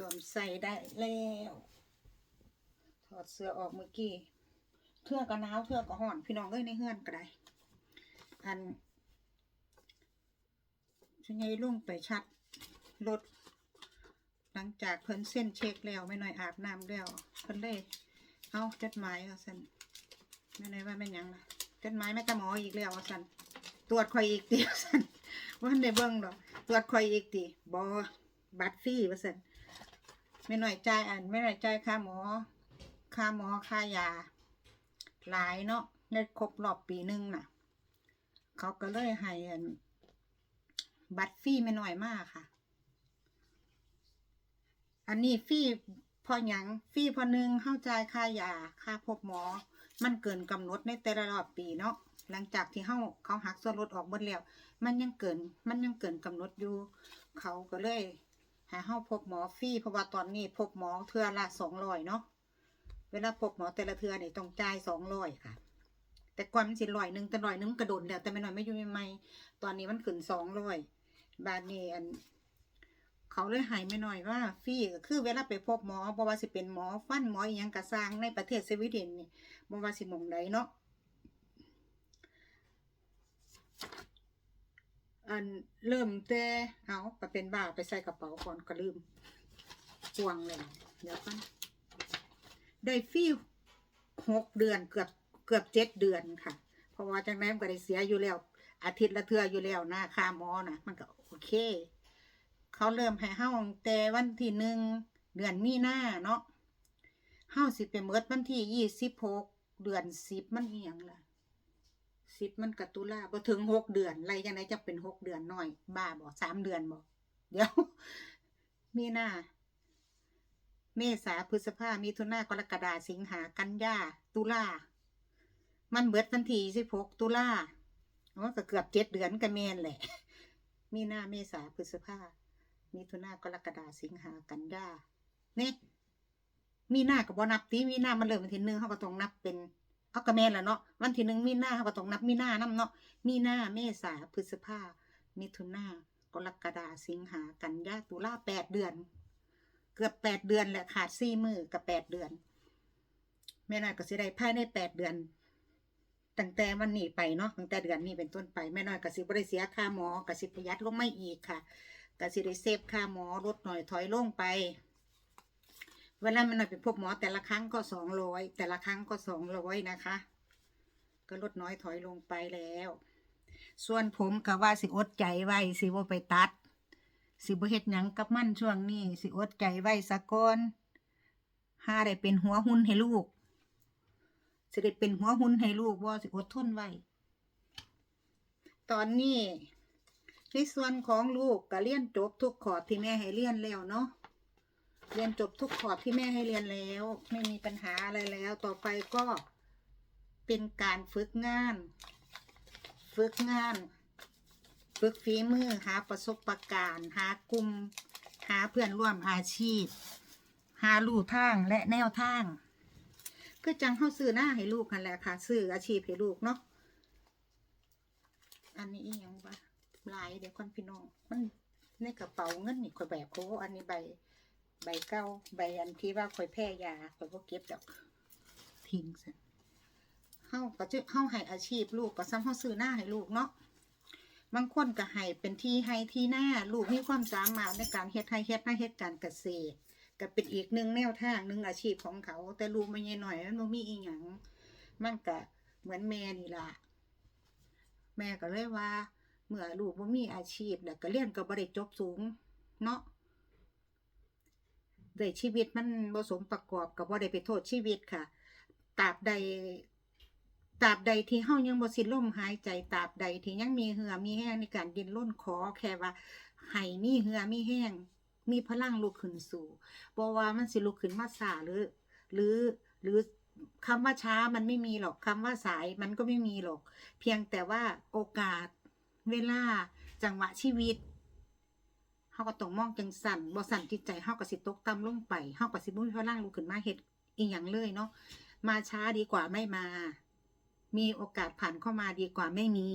สวมใส่ได้แล้ว ถอดเสื้อออกเมื่อกี้เทื่อก็หนาวเทื่อก็ห่อน พี่น้องเอ้ยในเฮือนก็ได้อันฉันยัยลุ่งไปชัดรถหลังจากเพิ่นเส้นเช็คแล้วไม่หน่อยอาบน้ำแล้วเพิ่นเลยเอาจดหมายเอาสันไม่หน่อยว่าแม่นยังล่ะจดหมายแม่ตาหมออีกแล้วเอาสันตรวจคอยอีกตีสันว่าได้เบิ่งดอกตรวจคอยอีกตีบอบัตรฟรีว่าสัน ไม่หน่อยใจอันไม่หน่อยใจค่าหมอค่าหมอค่ายา หลายเนาะในครบรอบปีหนึ่งน่ะ เขาก็เลยให้บัตรฟรีไม่หน้อยมากค่ะ อันนี้ฟรีพอหยังฟรีพอหนึ่งเข้าใจค่ายาค่าพบหมอ มันเกินกำหนดในแต่ละรอบปีเนาะหลังจากที่เขาเขาหักส่วนลดออกหมดแล้ว มันยังเกิน มันยังเกินกำหนดอยู่ เขาก็เลย หาเฮาพบหมอฟรีเพราะว่าตอนนี้พบหมอเทือละสองร้อยเนาะเวลาพบหมอแต่ละเทือนี่ต้องจ่ายสองร้อยค่ะ แต่ก่อนมันสิร้อยหนึ่งแต่ร้อยหนึงกระโดดแล้วแต่ไม่น้อยไม่อยู่ใหม่ตอนนี้มันขึ้นสองร้อยบาทนี้อัน เขาเลยหายไม่หน้อยว่าฟรีก็คือเวลาไปพบหมอบ่ว่าสิเป็นหมอฟันหมออีหยังกระสร้างในประเทศสวีเดนนี่บ่ว่าสิมองใดเนาะ อันเริ่มแต่เอาไปเป็นบ้าไปใส่กระเป๋าก่อนก็ลืมพวงเลยเดี๋ยวกันได้ฟรีหกเดือนเกือบเกือบเจ็ดเดือนค่ะ เพราะว่าจังนั้นก็ได้เสียอยู่แล้ว อาทิตย์ละเทื่ออยู่แล้วนะค่าหมอนะมันก็โอเค เขาเริ่มให้เฮาตั้งแต่วันที่หนึ่งเดือนมีหน้าเนาะเฮาสิไปเมิดวันที่ยี่สิบหกเดือนสิบมันเอียงล่ะ สิบมันกตุลาบ่ถึงหกเดือนไรจังไดจะเป็นหกเดือนน้อย บ้าบ่สามเดือนบ่เดี๋ยว มีหน้า เมษาพฤษภามิถุนากรกฎาสิงหากันยาตุลามันเบิดวันทีสิบหกตุลามันก็เกือบเจ็ดเดือนก็แม่นแหละ มีหน้าเมษาพฤษภามิถุนากรกฎาสิงหากันยาเนี่ยมีหน้ากับบอนับตีมีหน้ามันเริ่มวันที่หนึ่งเขาก็ต้องนับเป็น เอากระแมนละเนาะวันที่หนึ่งมีนาเขาก็ต้องนับมีนานํเนาะมีนาเมษาพฤษภามิถุนากรกฎาสิงหากันยาตุลาแปดเดือน เกือบแปดเดือนแหละขาดสี่มือกับแปดเดือนแม่น้อยก็สิได้ภายในแปดเดือนตั้งแต่วันนี้ไปเนาะตั้งแต่เดือนนี้เป็นต้นไปแม่น้อยกสิบ่ได้เสียค่าหมอกสิประหยัดลงไม่อีกค่ะกสิได้เซฟค่าหมอลดหน่อยถอยลงไป วลาแม่น้อยไปพบหมอแต่ละครั้งก็สองร้อยแต่ละครั้งก็สองร้อยนะคะ ก็ลดน้อยถอยลงไปแล้ว ส่วนผมก็ว่าสิอดใจไว้สิว่าไปตัด สิบ่เฮ็ดหยังกับมันช่วงนี้ สิอดใจไว้ซะก่อนหาได้เป็นหัวหุ่นให้ลูกสิได้เป็นหัวหุ่นให้ลูกว่าสิอดทนไว้ตอนนี้ในส่วนของลูกก็เรียนจบทุกขอที่แม่ให้เรียนแล้วเนาะ เรียนจบทุกขอบที่แม่ให้เรียนแล้ว ไม่มีปัญหาอะไรแล้ว ต่อไปก็เป็นการฝึกงาน ฝึกงาน ฝึกฝีมือหาประสบการณ์ หากลุ่มหาเพื่อนร่วมอาชีพ หาลู่ทางและแนวทางคือจังเข้าซื้อหน้าให้ลูกกันแหละค่ะซื้ออาชีพให้ลูกเนาะอันนี้ยังวะลายเดี๋ยวคนพี่น้องมันในกระเป๋าเงินนี่ข่อยแบบโค้อันนี้ใบ ใบเก้าใบอันที่ว่าข่อยแพ้ยาข่อยก็เก็บดอกทิ้งซะเฮาก็จะเฮาให้อาชีพลูกก็ซ้ำเฮาซื้อหน้าให้ลูกเนาะบางคนก็ให้เป็นที่ให้ที่หน้าลูกมีความสามารถในการเฮ็ดให้เฮ็ดให้เฮ็ดการเกษตรก็เป็นอีกหนึ่งแนวทางหนึ่งอาชีพของเขา แต่ลูกไม่ใช่หน่อยมันมีอีหยังมันก็เหมือนแม่นี่ล่ะแม่ก็เลยว่า เมื่อลูกบ่มีอาชีพแล้วก็เรียนก็บ่ได้จบสูง เนาะ ด้วยชีวิตมันบ่สมประกอบก็บ่ได้ไปโทษชีวิตค่ะตราบใดตราบใดที่เฮายังบ่สิ้นลมหายใจตราบใดที่ยังมีเหือมีแห้งในการดินรนขอแค่ว่าให้มีเหือมีแห้ง มีพลังลุกขึ้นสู่บ่ว่ามันสิลุกขึ้นมาสาหรือ หรือหรือคำว่าช้ามันไม่มีหรอกคำว่าสายมันก็ไม่มีหรอก เพียงแต่ว่าโอกาสเวลาจังหวะชีวิตาก็ต้องมองจังสั่นบ่สั่นจิตใจเฮาก็สิตกต่ำลงไปเฮาก็สิบ่มีพลังลุกขึ้นมาเฮ็ดอีหยังเลยเนาะมาช้าดีกว่าไม่มา มีโอกาสผ่านเข้ามาดีกว่าไม่มี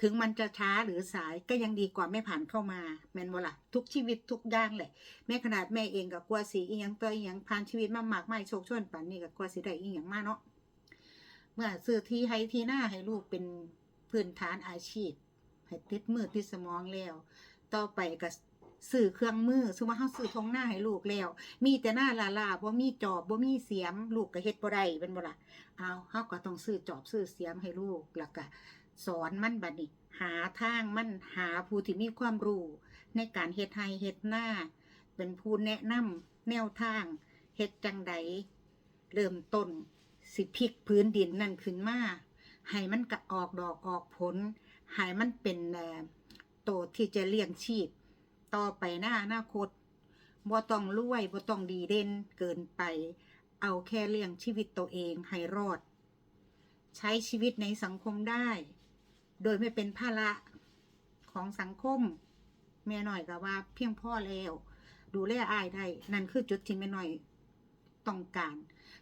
ถึงมันจะช้าหรือสายก็ยังดีกว่าไม่ผ่านเข้ามาแม่นบ่ล่ะทุกชีวิตทุกด้านแหละแม้ขนาดแม่เองก็กลัวสีอีหยังตัวอีหยังผ่านชีวิตมามากไม่โชคโชนป่านนี้ก็กลัวสิได้อีหยังมาเนาะเมื่อซื้อที่ให้ที่หน้าให้ลูกเป็นพื้นฐานอาชีพให้ติดมือติดสมองแล้ว ต่อไปก็ซื้อเครื่องมือสมมติว่าเฮาซื้อทงหน้าให้ลูกแล้ว มีแต่หน้าลาลาบ่มีจอบบ่มีเสียม ลูกก็เฮ็ดบ่ได้เป็นบ่ล่ะเอาเฮาก็ต้องซื้อจอบซื้อเสียมให้ลูกแล้วก็สอนมันบัดนี้ หาทางมันหาผู้ที่มีความรู้ในการเฮ็ดไห้เฮ็ดหน้า เป็นผู้แนะนำแนวทางเฮ็ดจังใดเริ่มต้นสิพลิกพื้นดินนั่นขึ้นมาให้มันกะออกดอกออกผลให้มันเป็นเอ่อ โตที่จะเลี้ยงชีพ ต่อไปหน้าอนาคตบ่ต้องรวยบ่ต้องดีเด่นเกินไป เอาแค่เลี้ยงชีวิตตัวเองให้รอด ใช้ชีวิตในสังคมได้ โดยไม่เป็นภาระของสังคมแม่หน่อยก็ว่าเพียงพ่อแล้ว ดูแลอายได้นั่นคือจุดที่แม่หน่อยต้องการ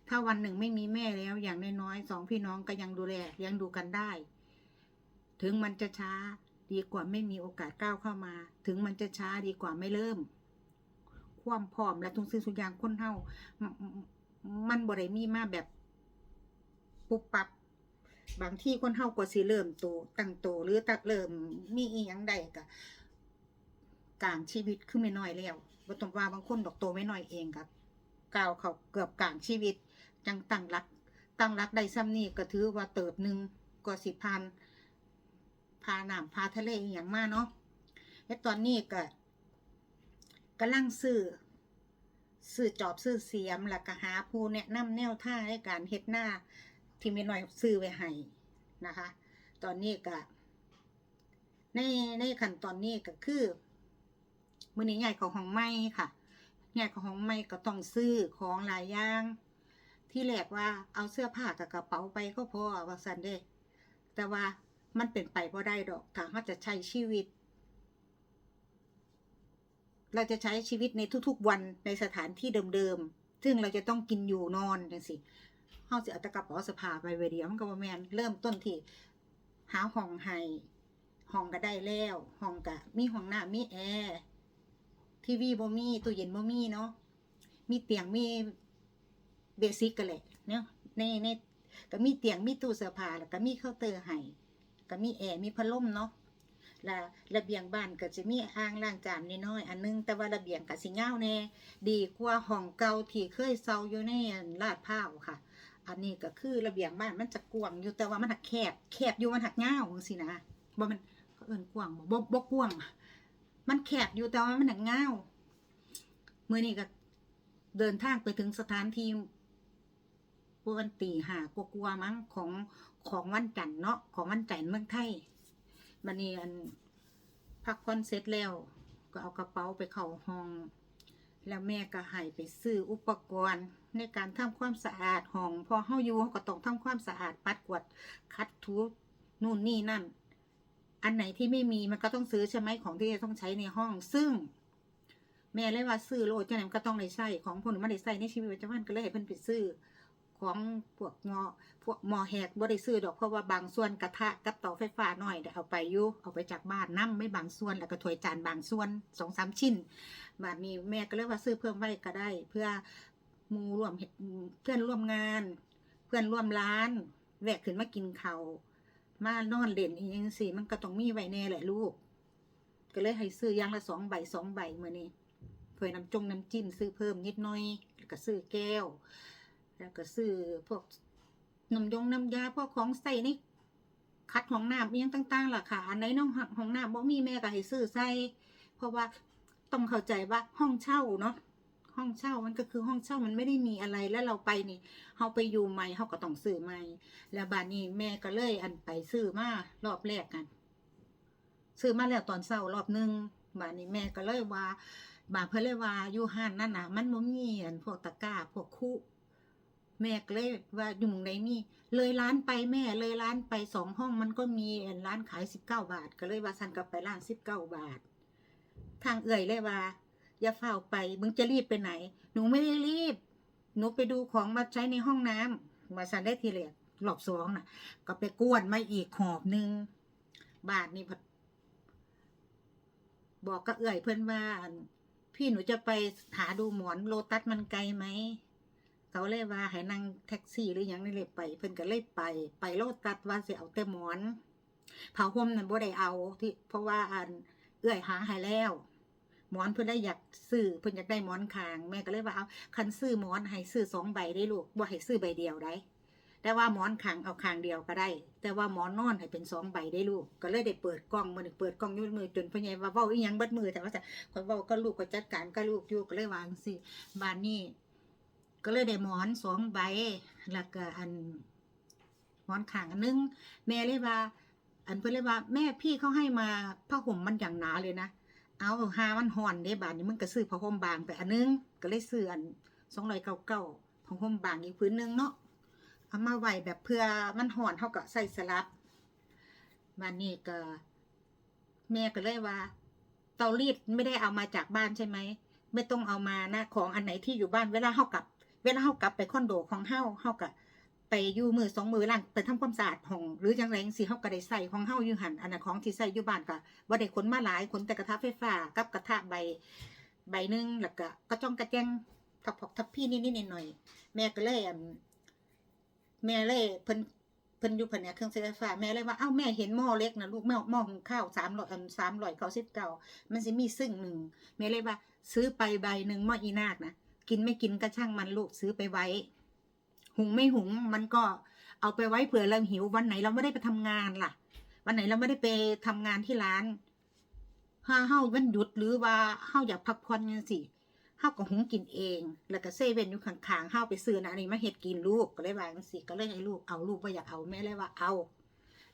ถ้าวันหนึ่งไม่มีแม่แล้วอย่างน้อยๆสองพี่น้องก็ยังดูแลเลี้ยงดูกันได้ ถึงมันจะช้า ดีกว่าไม่มีโอกาสก้าวเข้ามา ถึงมันจะช้าดีกว่าไม่เริ่ม ความพร้อมและทุกสิ่งทุกอย่างคนเฮามมันบ่ได้มีมาแบบปุ๊บปับ บางที่คนเฮาก็สิเริ่มโตตั้งโตหรือตักเริ่มมีอีหยังใดก็กลางชีวิตขึ้นไม่น้อยแล้วบ่ต้องว่าบางคนดอกโตไม่น้อยเองครับก้าวเขาเกือบกลางชีวิต จังตั้งรักตั้งรักได้ซ้ำนี่ก็ถือว่าเติบหนึ่งก็สิพัน พาน้ำพาทะเลอย่างมากเนาะและตอนนี้ก็กำลังซื้อซื้อจอบซื้อเสียมแล้วก็หาผู้แนะนำแนวท่าในการเฮ็ดหน้าที่มีหน่อยซื้อไว้ให้นะคะ ตอนนี้ก็ในในขั้นตอนนี้ก็คือมือนี้ใหญ่ของของไม้ค่ะใหญ่ของของไม้ก็ต้องซื้อของหลายอย่าง ที่แรกว่าเอาเสื้อผ้ากับกระเป๋าไปก็พอว่าสันเด้แต่ว่า มันเป็นไปบ่ได้ดอกถ้าเราจะใช้ชีวิต เราจะใช้ชีวิตในทุกๆวันในสถานที่เดิมๆ ซึ่งเราจะต้องกินอยู่นอนจังสิเฮาสิเอาตะกระเป๋าสภาไปไว้เดียวมันก็บ่แม่นเริ่มต้นที่หาห้องให้ห้องก็ได้แล้วห้องก็มีห้องน้ำมีแอร์ทีวีบ่มีตู้เย็นบ่มีเนาะมีเตียงมีเบสิกกันแหละเนาะในในก็มีเตียงมีตู้เสื้อผ้าแล้วก็มีเคาน์เตอร์ให้ ก็มีแอร์มีพัดลมเนาะและระเบียงบ้านก็จะมีอ่างล้างจานน,น้อยๆอันนึงแต่ว่าระเบียงก็สิเงาแน่ดีกว่าห้องเก่าที่เคยเซาอยู่ในลาดพร้าวค่ะ อันนี้ก็คือระเบียงบ้านมันจะกว้างอยู่แต่ว่ามันหักแคบแคบอยู่มันหักเงาจังซี่นะบ่มันเขาเอิ้นกว้างบ่บ่บ่กว้างมันแคบอยู่แต่ว่ามันหักเงาเมื้อนี้ก็เดินทางไปถึงสถานที่วันตีหากลัวๆมั้งของ ของวันจันทร์เนาะของวันจันทร์เมืองไทยบันนี้อันพักผ่อนเสร็จแล้ว ก็เอากระเป๋าไปเข้าห้อง แล้วแม่ก็ให้ไปซื้ออุปกรณ์ในการทำความสะอาดห้องพอเฮาอยู่เฮาก็ต้องทำความสะอาดปัดกวาดคัดถูนู่นนี่นั่น อันไหนที่ไม่มีมันก็ต้องซื้อใช่ไหมของที่จะต้องใช้ในห้อง ซึ่ง แม่เลยว่าซื้อโลดจังนั้นก็ต้องได้ใช้ของพวกนี้ไม่ได้ใช้ในชีวิตประจำวันก็เลยให้เพิ่นไปซื้อ ของพวกงอพวกหมอแหกบ่ได้ซื้อดอกเพราะว่าบางส่วนกระทะกับเตาไฟฟ้าหน้อยได้เอาไปอยู่เอาไปจากบ้านนํไม่บางส่วนแล้วก็ถ้วยจานบางส่วนสองสามชิ้นบาดนี้แม่ก็เลยว่าซื้อเพิ่มไว้ก็ได้ เพื่อมูร่วมเพื่อนร่วมงาน เพื่อนร่วมร้าน แวะขึ้นมากินเขามานอนเล่นอีหยังสิมันก็ต้องมีไว้แน่แหละลูก ก็เลยให้ซื้อยางละสองใบสองใบมื้อนี้ถ้วยน้ำจงน้ำจิ้มซื้อเพิ่มนิดหน่อยก็ซื้อแก้ว แล้วก็ซื้อพวกน้ำยงน้ำยาพวกของใส่ในคัดห้องน้ำยังต่างๆล่ะค่ะ อันไหนน้องห้องน้ำบ่มีแม่ก็ให้ซื้อใส่ เพราะว่าต้องเข้าใจว่าห้องเช่าเนาะห้องเช่ามันก็คือห้องเช่ามันไม่ได้มีอะไรแล้วเราไปนี่เฮาไปอยู่ใหม่เฮาก็ต้องซื้อใหม่ แล้วบานนี้แม่ก็เลยอันไปซื้อมารอบแรกกันซื้อมาแล้วตอนเช้ารอบนึงบานนี้แม่ก็เลยว่าบาเพิ่นเลยว่าอยู่ห้านนั่นนะมันบ่มีอันพวกตะกร้าพวกคุ แม่ก็เลยว่าอยู่มุงใดมีเลยร้านไปแม่เลยร้านไปสองห้องมันก็มีร้านขายสิบเก้าบาท ก็เลยว่าสั่นกลับไปร้านสิบเก้าบาท ทางเอื่อยเลยว่า อย่าเฝ้าไปมึงจะรีบไปไหน หนูไม่ได้รีบ หนูไปดูของมาใช้ในห้องน้ำมาสั่นได้ทีเรียรอบสองน่ะ ก็ไปกวนมาอีกหอบหนึ่งบานนี่บอกก็เอื่อยเพื่อนว่านพี่หนูจะไปหาดูหมอนโลตัสมันไกลไหม เขาเลยว่าให้นั่งแท็กซี่หรือยังนี่เลยไป เพิ่นก็เลยไป ไปโลตัสว่าสิเอาแต่หมอนผ้าห่มนั่นบ่ได้เอาที่ เพราะว่าอันเอื้อยหาให้แล้วหมอนเพิ่นได้อยากซื้อเพิ่นอยากได้หมอนคางแม่ก็เลยว่าเอาคันซื้อหมอนให้ซื้อสองใบได้ลูกบ่ให้ซื้อใบเดียวได้ แต่ว่าหมอนคางเอาคางเดียวก็ได้ แต่ว่าหมอนนอนให้เป็นสองใบได้ลูก ก็เลยได้เปิดกล้องมือนี้เปิดกล้องยู่มือจนพ่อใหญ่ว่าเว้าอีหยังบิดมือแต่ว่าจะข่อยเว้าก็ลูกก็จัดการก็ลูกอยู่ก็เลยวางซี่บ้านนี้ ก็เลยได้หมอนสองใบแล้วก็อันหมอนข้างอันนึง แม่เลยว่า อันเพื่อนเลยว่า แม่พี่เขาให้มาผ้าห่มมันอย่างหนาเลยนะเอาหามันห่อนเด้บาทนี้มึงก็ซื้อผ้าห่มบางไปอันนึงก็เลยซื้ออันสองร้อยเก้าเก้าผ้าห่มบางอีกพื้นนึงเนาะเอามาไหวแบบเพื่อมันห่อนเท่ากับใส่สลับมานี่ก็ แม่ก็เลยว่า เตารีดไม่ได้เอามาจากบ้านใช่ไหมไม่ต้องเอามานะ ของอันไหนที่อยู่บ้านเวลาเฮากลับ เวลาเฮากลับไปคอนโดของเฮาเฮาก็ไปอยู่มือสองมือล้างไปทำความสะอาดห้องหรือจังไรจังซี่เฮาก็ได้ใส่ของเฮาอยู่หันอันนั้นของที่ใส่อยู่บ้านก็บ่ได้ขนมาหลายขนแต่กระทะไฟฟ้ากับกระทะใบใบหนึงแล้วก็กระจ้องกระแจงทับพอกทับพี่นิดๆหน่อยๆแม่ก็เล่แม่เลยเพิ่นเพิ่นอยู่แผนกเครื่องใช้ไฟฟ้าแม่เลยว่าเอ้าแม่เห็นหม้อเล็กนะลูกหม้อหม้อหุงข้าว300อัน399มันสิมีซึ่งหนึ่งแม่เลยว่า ซื้อไปใบหนึ่งหม้ออีนาคนะ กินไม่กินก็ช่างมันลูกซื้อไปไว้ หุงไม่หุงมันก็เอาไปไว้เผื่อเราหิววันไหนเราไม่ได้ไปทำงานล่ะ วันไหนเราไม่ได้ไปทำงานที่ร้านถ้าเฮาวันหยุดหรือว่าเฮาอยากพักผ่อนจังซี่เฮาก็หุงกินเอง แล้วก็เซเว่นอยู่ข้างๆเฮาไปซื้อนะอันนี้มาเฮ็ดกินลูกก็เลยว่างซี่ก็เลยให้ลูกเอาลูกบ่อยากเอาแม่เลยว่าเอา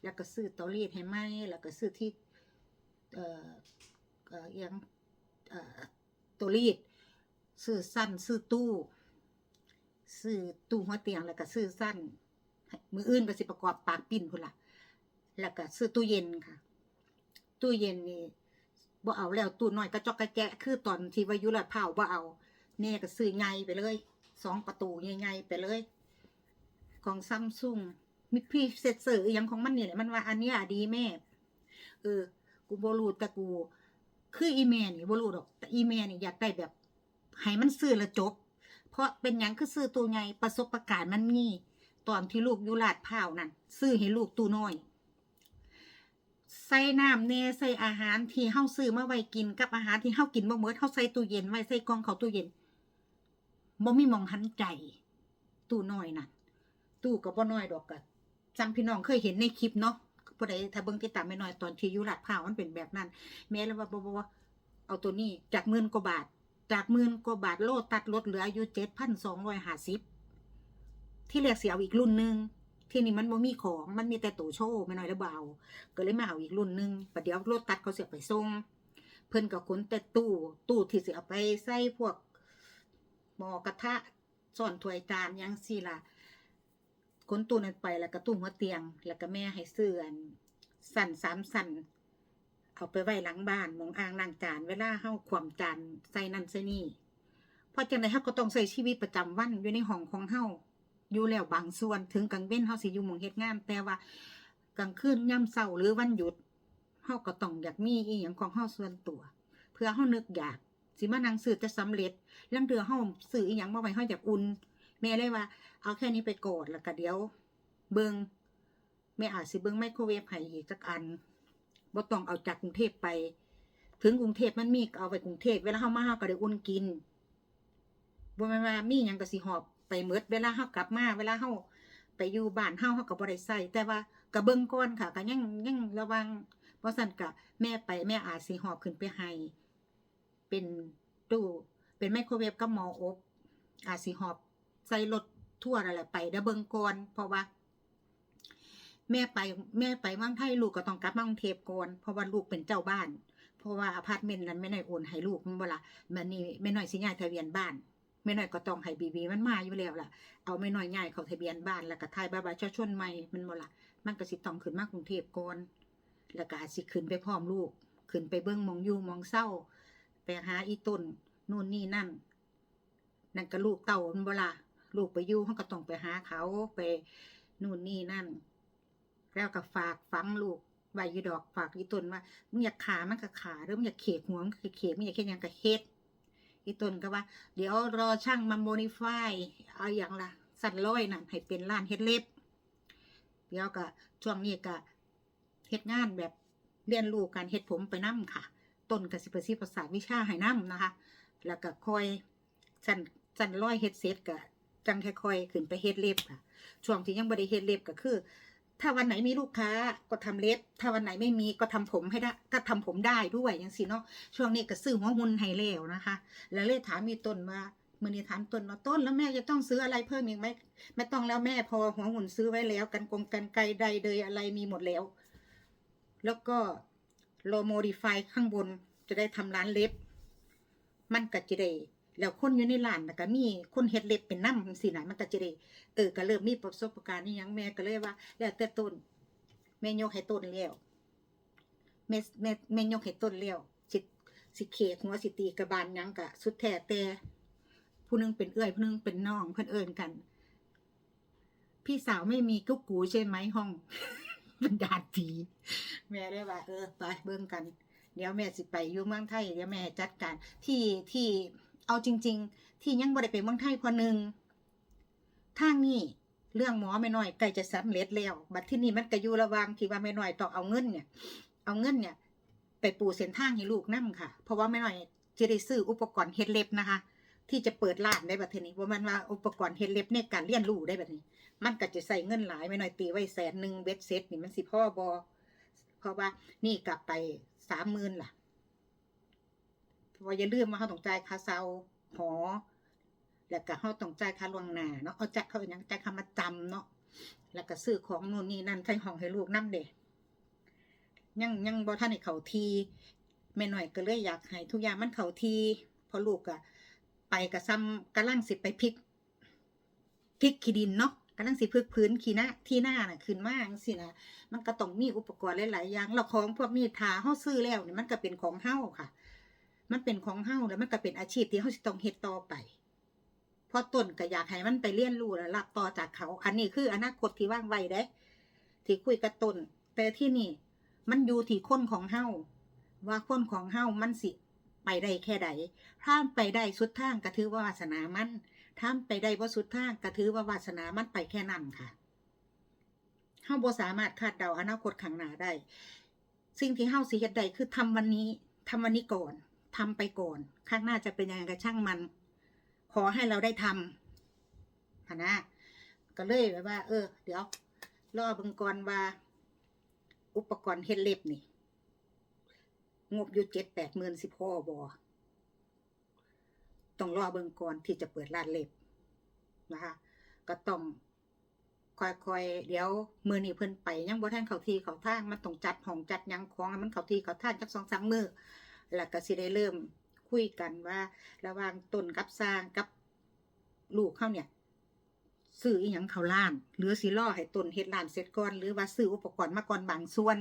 แล้วก็ซื้อเตารีดให้ไหมแล้วก็ซื้อที่เอ่อเอ่อยังเอ่อตัวรีด ซื้อสั้น ซื้อตู้ซื้อตู้หัวเตียงแล้วก็ซื้อสั้น มืออื่นก็สิประกอบปากปิ้นพุ่นละแล้วก็ซื้อตู้เย็นค่ะ ตู้เย็นนี่บ่เอาแล้วตู้น้อยกระจอกกระแจะคือตอนที่วายุลาดเผาบ่เอาแน่ก็ซื้อไงไปเลยสองประตูใหญ่ไปเลย ของซัมซุงมีพี่เซตเซอร์อหยังของมันเนี่แหละมันว่าอันนี้ดีแม่ เออ กูบ่รู้แต่กู คืออีเมนี่บ่รู้ดอกแต่อีเมนี่อยากได้แบบ ให้มันซื้อแล้วจบ เพราะเป็นหยังคือซื้อตัวใหญ่ประสบประการมันมีตอนที่ลูกอยู่ลาดพร้าวนั่นซื้อให้ลูกตัวน้อย ใส่น้ำแน่ใส่อาหารที่เฮาซื้อมาไว้กินกับอาหารที่เฮากินบ่หมดเฮาใส่ตู้เย็นไว้ใส่กล่องเขาตู้เย็นบ่มีมองหันใจตู้น้อยนั่นตู้ก็บ่น้อยดอกก็จำพี่น้องเคยเห็นในคลิปเนาะผู้ใดถ้าเบิ่งติดตามแม่น้อยตอนที่อยู่ลาดพร้าวมันเป็นแบบนั้น แม่เลยว่าบ่บ่เอาตัวนี้จากหมื่นกว่าบาท จากหมื่นกว่าบาทโลตัดลดเหลืออยู่เจ็ดพันสองร้อยห้าสิบที่เรียกเสียเอาอีกรุ่นหนึ่งที่นี่มันบ่มีของมันมีแต่ตัวโชว์ไม่น้อยแล้วเบเอาก็เลยมาเอาอีกรุ่นหนึ่งประเดี๋ยวโลตัดเขาเสียไปส่งเพิ่นก็ขนแต่ตู้ตู้ที่เสิเอาไปใส่พวกหม้อกระทะซ่อนถ้วยจานยังสิละขนตู้นั้นไปแล้วก็ตู้หัวเตียง แล้วก็แม่ให้ซื้อนสั่นสามสั่น เอาไปไว้หลังบ้านมองอ่างล้างจานเวลาเฮาขวามจานใส่นั่นใส่นี่เพราะจังไดเฮาก็ต้องใช้ชีวิตประจำวันอยู่ในห้องของเฮาอยู่แล้วบางส่วนถึงกลางเว้นเฮาสิอยู่หมองเฮ็ดงาน แต่ว่ากลางคืนยามเช้าหรือวันหยุดเฮาก็ต้องอยากมีอีหยังของเฮาส่วนตัว เพื่อเฮานึกอยากสิมานั่งซื้อจะสำเร็จลางเดือเฮาซื้ออีหยังมาไว้เฮาอยากอุ่นแม่เลยว่า เอาแค่นี้ไปก่อนแล้วก็เดี๋ยว เบิงแม่อาจสิเบิงไมโครเวฟให้อีกจักอัน บ่ต้องเอาจากกรุงเทพไป ถึงกรุงเทพมันมีกเอาไปกรุงเทพเวลาเฮามาเฮาก็ได้อุ่นกินบ่แม่นว่ามีหยังก็สิหอบไปหมดเวลาเฮากลับมาเวลาเฮาไปอยู่บ้านเฮาเฮาก็บ่ได้ใช้แต่ว่าก็เบิ่งก่อนค่ะก็ยังยังระวังบ่ซั่นก็แม่ไปแม่อาจสิหอบขึ้นไปให้เป็นตู้เป็นไมโครเวฟกับหมออบอาจสิหอบใส่รถทั่วนั่นแหละไปเด้อเบิ่งก่อนเพราะว่า แม่ไปแม่ไปเมืองไทยลูกก็ต้องกลับมากรุงเทพก่อนเพราะว่าลูกเป็นเจ้าบ้าน เพราะว่าอพาร์ตเมนต์นั้นแม่น้อยโอนให้ลูกมันบ่ละมันนี่แม่น้อยสิย้ายทะเบียนบ้านแม่น้อยก็ต้องให้บีบีมันมาอยู่แล้วล่ะเอาแม่น้อยย้ายเขาทะเบียนบ้านแล้วก็ทายบัตรประชาชนใหม่มันบ่ละมันก็สิต้องขึ้นมากรุงเทพก่อนแล้วก็อาจสิขึ้นไปพร้อมลูกขึ้นไปเบิ่งมองยู่มองเศร้าไปหาอีต้นนู่นนี่นั่นนั่นก็ลูกเต่ามันบ่ละลูกไปยู่เขาก็ต้องไปหาเขาไปนู่นนี่นั่น แล้วก็ฝากฝังลูกไว้อยู่ดอกฝากอีต้นว่ามึงอยากขามันก็ขาหรือมึงอยากเขกหัวมันก็เขกมึงอยากเฮ็ดหยังก็เฮ็ดอีต้นก็ว่า เดี๋ยวรอช่างมาโมดิฟายเอาอย่างละสั่นร้อยนั่นให้เป็นร้านเฮ็ดเล็บเดี๋ยวก็ช่วงนี้ก็เฮ็ดงานแบบเรียนรู้การเฮ็ดผมไปนํค่ะ ต้นก็สิประสิทธิ์ประสาทวิชาให้นํนะคะ แล้วก็ค่อยสั่นสั่นร้อยเฮ็ดเสร็จก็จังค่อยๆขึ้นไปเฮ็ดเล็บค่ะ ช่วงที่ยังบ่ได้เฮ็ดเล็บก็คือ ถ้าวันไหนมีลูกค้าก็ทำเล็บ ถ้าวันไหนไม่มีก็ทำผมให้ได้ก็ทำผมได้ด้วยอย่างสิเนาะช่วงนี้ก็ซื้อหัวหุ่นให้แล้วนะคะ แล้วเลยถามมีต้นว่ามื่อนี้ถามต้นว่าต้นแล้วแม่จะต้องซื้ออะไรเพิ่มอีกไหมไม่ต้องแล้วแม่พอหัวหุ่นซื้อไว้แล้ว กันกงกันไกลใดเดยอะไรมีหมดแล้ว แล้วก็โลโมดิฟายข้างบนจะได้ทำร้านเล็บ มันก็จะได้ แล้วคนอยู่ในร้านก็มีคนเฮ็ดเล็บเป็นน้ำสินะมันก็จะได้เออก็เริ่มมีประสบการณ์นี่ยังแม่ก็เลยว่า แล้วแต่ต้นแม่ยกให้ต้นแล้วแม่แม่แม่ยกให้ต้นแล้วสิสิเขกหัวสิตีกระบาลยังกะสุดแท้แต่ผู้นึงเป็นเอื้อยผู้นึงเป็นน้องเพิ่นเอิ้นกัน พี่สาวไม่มีกุ๊กกูใช่ไหมห้องเป็นญาติผีแม่ได้ว่า เออไปเบิ่งกัน เดี๋ยวแม่สิไปอยู่เมืองไทยเดี๋ยวแม่จัดการที่ที่ เอาจริง ๆ ที่ยังบ่ได้ไปเมืองไทยเพอหนึ่งทางนี้เรื่องหมอแม่น้อยใกล้จะสำเร็จแล้ว บัดที่นี่มันก็อยู่ระวางที่ว่าแม่น้อยต้องเอาเงินเนี่ย เอาเงินเนี่ย ไปปูเส้นทางให้ลูกนํค่ะ เพราะว่าแม่น้อยจะได้ซื้ออุปกรณ์เฮ็ดเล็บนะคะ ที่จะเปิดร้านได้บัดทีนี้ว่ามันว่าอุปกรณ์เฮ็ดเล็บในการเรียนรู้ได้แบบนี้ มันก็จะใส่เงินหลายแม่น้อยตีไว้แสนหนึ่งเบ็ดเซ็ตนี่มันสิพ่อบอเพราะว่านี่กลับไปสามหมื่นล่ะ ว่าอย่าลืมว่าเขาต้องจ่ายค่าเช่าหอ แล้วก็เขาต้องจ่ายค่าล่วงหน้าเนาะเอาจ่ายเขาอย่างจ่ายค่ามาจำเนาะแล้วก็ซื้อของนู่นนี่นั่นใส่ห้องให้ลูกนํเด้ยังยังบ่ทันให้เขาทีแม่หน่อยก็เลยอยากให้ทุกอย่างมันเขาทีเพอลูกอะไปกับซ้ำกำลังสิไปพลิกพลิกขี้ดินเนาะกำลังสิพึกพื้นขี้หน้าที่หน้าน่ะขึ้นมาจังซี่นะมันก็ต้องมีอุปกรณ์หลายๆอย่างแล้วของพวกมีดทาเฮาซื้อแล้วเนี่ยมันก็เป็นของเฮาค่ะ มันเป็นของเฮาแล้วมันก็เป็นอาชีพที่เฮาสิต้องเฮ็ดต่อไปเพราะต้นก็อยากให้มันไปเรียนรู้และรับต่อจากเขา อันนี้คืออนาคตที่ว่างไว้เด้ ที่คุยกับต้น แต่ที่นี่ มันอยู่ที่คนของเฮาว่าคนของเฮามันสิ ไปได้แค่ใดถ้าไปได้สุดทางก็ถือว่าวาสนามันถ้าไปได้บ่สุดทางก็ถือว่าวาสนามันไปแค่นั้นค่ะเฮาบ่สามารถคาดเดาอนาคตข้างหน้าได้ สิ่งที่เฮาสิเฮ็ดได้คือทำวันนี้ทำวันนี้ก่อน ทำไปก่อน ข้างหน้าจะเป็นยังไงก็ช่างมัน ขอให้เราได้ทำหันะก็เลยแบบว่า เออ เดี๋ยวรอเบิ่งก่อนว่า อุปกรณ์เฮ็ดเล็บนี่ งบอยู่เจ็ดแปดหมื่นสิบพ่อบอต้องรอเบิงก่อนที่จะเปิดร้านเล็บนะคะ ก็ต้องค่อยๆเดี๋ยวมือนี่เพิ่นไปยังบ่ทันเขาทีเขาทางมันต้องจัดห้องจัดยังของมันเขาทีเขาทางจักสองสามมือ แล้วก็สิได้เริ่มคุยกันว่า ระหว่างต้นกับสร้างกับลูกเขาเนี่ยซื้ออีหยังเขาล้าน หรือสิล่อให้ต้นเฮ็ดล้านเสร็จก่อนหรือว่าซื้ออุปกรณ์มาก่อนบางส่วน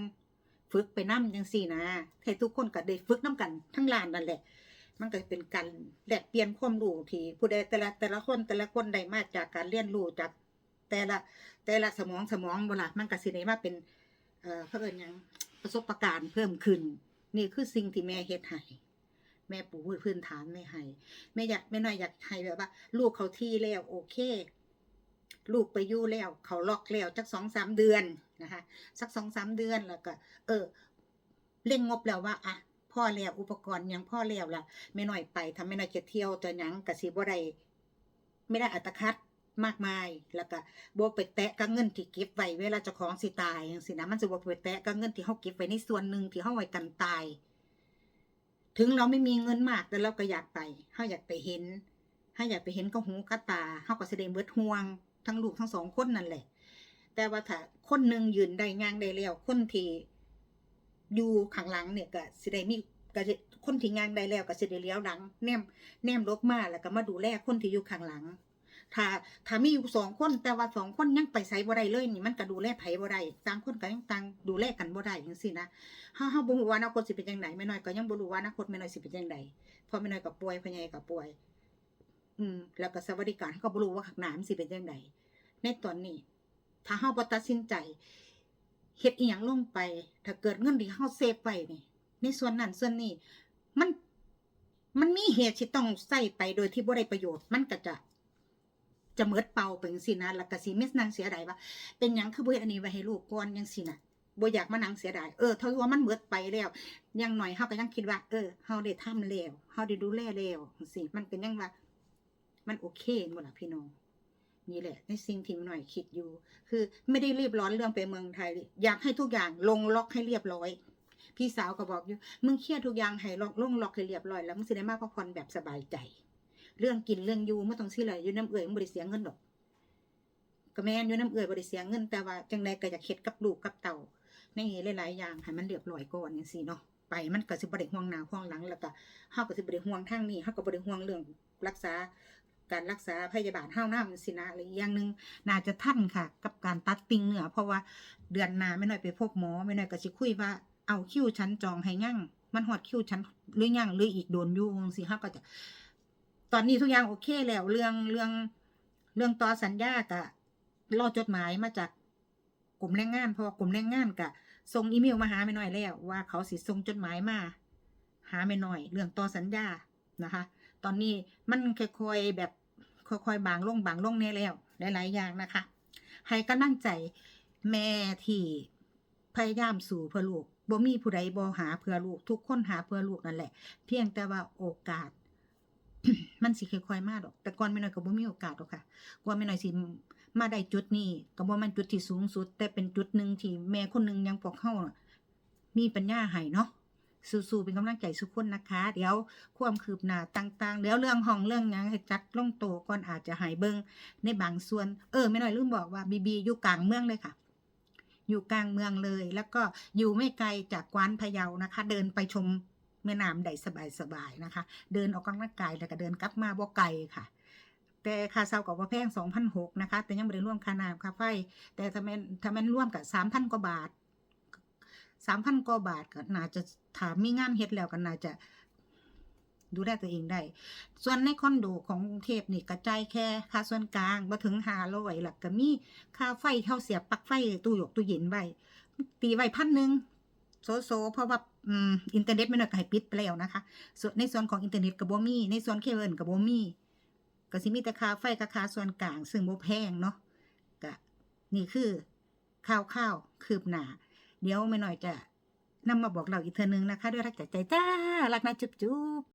ฝึกไปนำจังซี่นะให้ทุกคนก็ได้ฝึกนํกันทั้งล้านนั่นแหละ มันก็เป็นการแลกเปลี่ยนความรู้ที่ผู้ใดแต่ละแต่ละคนแต่ละคนได้มาจากการเรียนรู้จากแต่ละแต่ละสมองสมองบ่ล่ะมันก็สิได้มาเป็นเอ่อเขาเอิ้นยังประสบการณ์เพิ่มขึ้น นี่คือสิ่งที่แม่เฮ็ดให้แม่ปูพื้นฐานไม่ให้แม่อยากแม่น้อยอยากให้แบบว่า ลูกเขาที่แล้วโอเค ลูกไปยู่แล้ว เขาล็อกแล้วจักสองสามเดือนนะคะสักสองสามเดือนแล้วก็ เออเร่งงบแล้วว่าอะพ่อแล้วอุปกรณ์ยังพ่อแล้วล่ะไม่น้อยไปทำไม่น้อยจะเที่ยวจะยังกะสิบ่ได้ไม่ได้อัตคัด มากมาย แล้วก็บ่ไปแตะกับเงินที่เก็บไว้เวลาเจ้าของสิตายจังซี่นะมันสิบ่ไปแตะกับเงินที่เฮาเก็บไว้ในส่วนหนึ่งที่เฮาไว้กันตาย ถึงเราไม่มีเงินมากแต่เราก็อยากไปเฮาอยากไปเห็นเฮาอยากไปเห็นกับหูกับตาเฮาก็สิได้เบิดห่วง ทั้งลูกทั้งสองคนนั่นแหละ แต่ว่าถ้าคนหนึ่งยืนได้ย่างได้แล้วคนที่อยู่ข้างหลังเนี่ยก็สิได้มีก็คนที่ย่างได้แล้วก็สิได้เลี้ยวหลัง แนมแนมลบมาแล้วก็มาดูแลคนที่อยู่ข้างหลัง ถ้าถ้ามีอยู่สองคนแต่ว่าสองคนยังไปไสบ่ได้เลยนี่มันก็ดูแลไผบ่ได้ต่างคนก็ยังต่างดูแลกันบ่ได้จังซี่นะเฮาเฮาบ่ฮู้ว่าอนาคตสิเป็นจังไดแม่น้อยก็ยังบ่รู้ว่าอนาคตแม่น้อยสิเป็นจังไดพราะแม่น้อยก็ป่วยพ่อใหญ่ก็ป่วย อืม แล้วก็สวัสดิการเขาก็บ่รู้ว่าข้างหน้ามันสิเป็นจังไดในตอนนี้ ถ้าเฮาบ่ตัดสินใจเฮ็ดอีหยังลงไป ถ้าเกิดเงินที่เฮาเซฟไว้นี่ในส่วนนั้นส่วนนี้มันมันมีเหตุที่ต้องใส่ไปโดยที่บ่ได้ประโยชน์ มันก็จะ จะเมิดเป่าไปจังซี่นะแล้วก็สิมีนางเสียดายว่า เป็นยังคือบ่เฮ็ดอันนี้ไว้ให้ลูกก่อนจังซี่น่ะบ่อยากมานั่งเสียดาย เออถ้าว่ามันเบิดไปแล้ว ยังหน่อยเฮาก็ยังคิดว่า เออเฮาได้ทำแล้วเฮาได้ดูแลแล้วจังซี่มันเป็นยังว่า มันโอเคหมดละพี่น้องนี่แหละในสิ่งที่หน่อยคิดอยู่ คือไม่ได้รีบร้อนเรื่องไปเมืองไทย อยากให้ทุกอย่างลงล็อกให้เรียบร้อย พี่สาวก็บอกอยู่ มึงเครียดทุกอย่างให้ล็อกลงล็อกให้เรียบร้อย แล้วมึงสิได้มาพักผ่อนแบบสบายใจ เรื่องกินเรื่องอยู่ไม่ต้องสิเลยอยู่น้ำเอื่อยมึงบริเสียเงินดอกก็แม่นอยู่น้ำเอื่อยบริเสียเงิน แต่ว่าจังใดก็อยากเฮ็ดกับลูกกับเต่าในหลายๆอย่างให้มันเรียบร้อยก่อนจังซี่เนาะไปมันก็สิบ่ได้ห่วงหน้าห่วงหลังแล้วก็เฮาก็สิบ่ได้ห่วงทางนี้เฮาก็บ่ได้ห่วงเรื่องรักษาการรักษาพยาบาลเฮานำสินะอะไรอีกอย่างหนึ่งน่าจะทันค่ะ กับการตัดติ่งเนื้อเพราะว่าเดือนหน้าไม่น้อยไปพบหมอไม่น้อยก็สิคุยว่าเอาคิวฉันจองให้ยั่งมันฮอดคิวฉันหรือยังหรืออีกโดนยู่งซี่เฮาก็จะ ตอนนี้ทุกอย่างโอเคแล้วเรื่องเรื่องเรื่องต่อสัญญาก็รอจดหมายมาจากกลุ่มแรงงานเพราะกลุ่มแรงงานก็ส่งอีเมลมาหาไม่น้อยแล้ว ว่าเขาสิส่งจดหมายมา หาไม่น้อย เรื่องต่อสัญญานะคะ ตอนนี้มันค่อยๆแบบค่อยๆบางลงบางลงแน่แล้วหลายๆอย่างนะคะ ให้กำลังใจแม่ที่พยายามสู่เพื่อลูกบ่มีผู้ใดบ่หาเพื่อลูก ทุกคนหาเพื่อลูกนั่นแหละ เพียงแต่ว่าโอกาส มันสิค่อยๆมาดอก แต่ก่อนไม่น้อยก็บ่มีโอกาสหรอกค่ะกว่าไม่น้อยสิมาได้จุดนี้ก็บ่มันจุดที่สูงสุด แต่เป็นจุดหนึ่งที่แม่คนหนึงยังพวกเฮามีปัญญาให้เนาะสู้ๆเป็นกำลังใจทุกคนนะคะ เดี๋ยวความคืบหน้าต่างๆ เดี๋ยวเรื่องห้องเรื่องยังให้จัดลงโตก่อนอาจจะให้เบิงในบางส่วน เออไม่น้อยลืมบอกว่าบีบีอยู่กลางเมืองเลยค่ะ อยู่กลางเมืองเลย แล้วก็อยู่ไม่ไกลจากกวานพะเยานะคะ เดินไปชม แม่น้ำได้สบายๆนะคะ เดินออกกำลังกายแล้วก็เดินกลับมาบ่ไกลค่ะแต่ค่าเช่ากับว่าแพงสองพันหกนะคะ แต่ยังไม่ได้ร่วมค่าน้ำค่าไฟ แต่ถ้าแม่นถ้าแม่นร่วมกับสามพันกว่าบาทสามพันกว่าบาทก็น่าจะถามมีงานเฮ็ดแล้วก็น่าจะดูแลตัวเองได้ ส่วนในคอนโดของกรุงเทพนี่กระจายแค่ค่าส่วนกลางมาถึงหาร้อยหลักก็มีค่าไฟเท่าเสียบปลั๊กไฟตู้หยกตู้เย็นไว้ตีไว้พันหนึ่งโซโซเพราะว่า อืมอินเทอร์เน็ตไม่น่อยก็ให้ปิดไปแล้วนะคะ ส่วนในส่วนของอินเทอร์เน็ตกับบ่มีในส่วนเคเบิลกับบ่มีก็สิมีแต่ค่าไฟกับค่าส่วนกลาง ซึ่งโบแพงเนาะก็นี่คือข้าวข้าวคืบหนาเดี๋ยวไม่หน่อยจะนำมาบอกเราอีกเทอนึงนะคะ ด้วยรักจากใจจ้ารักนะจุ๊บจุ๊บ